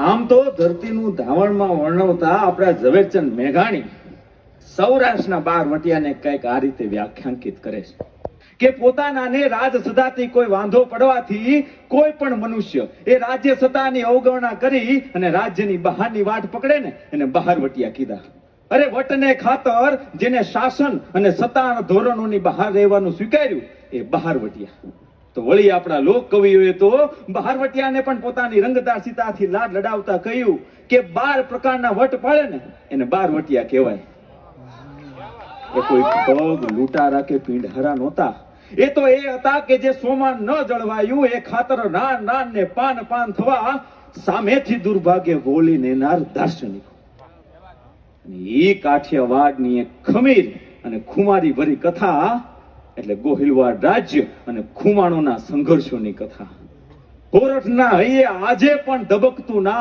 આમ તો ધરતીનું ધાવણમાં વર્ણવતા આપણા ઝવેરચંદ મેઘાણી સૌરાષ્ટ્રના બાર વટિયાને કંઈક આ રીતે વ્યાખ્યાંકિત કરે છે કે પોતાનાને રાજ સદાથી કોઈ વાંધો પડવાથી કોઈ પણ મનુષ્ય એ રાજ્ય સત્તાની અવગણના કરી અને રાજ્યની બહારની વાટ પકડે ને એને બહાર વટિયા કીધા. અરે વટને ખાતર જેને શાસન અને સત્તાના ધોરણોની બહાર રહેવાનું સ્વીકાર્યું એ બહાર વટિયા. તો વળી આપણા લોક કવિઓએ તો બહારવટિયાને પણ પોતાની રંગદાર લાડ લડાવતા કહ્યું કે બાર પ્રકારના વટ પાડે ને એને બારવટિયા કહેવાય. એ કોઈ પગ લૂંટારા કે પીંઢારા નહોતા. એ તો એ હતા કે જે સોમાં ન જળવાયું, એ ખાતર નાન નાન ને પાન પાન થવા સામેથી દુર્ભાગ્ય બોલી નેનાર દાર્શનિકો. એ કાઠિયાવાડની એક ખમીર અને ખુમારી ભરી કથા એટલે ગોહિલવાડ રાજ્ય અને ખુમાણોના સંઘર્ષોની કથા. કોરઠના હૈયે આજે પણ ધબકતું ના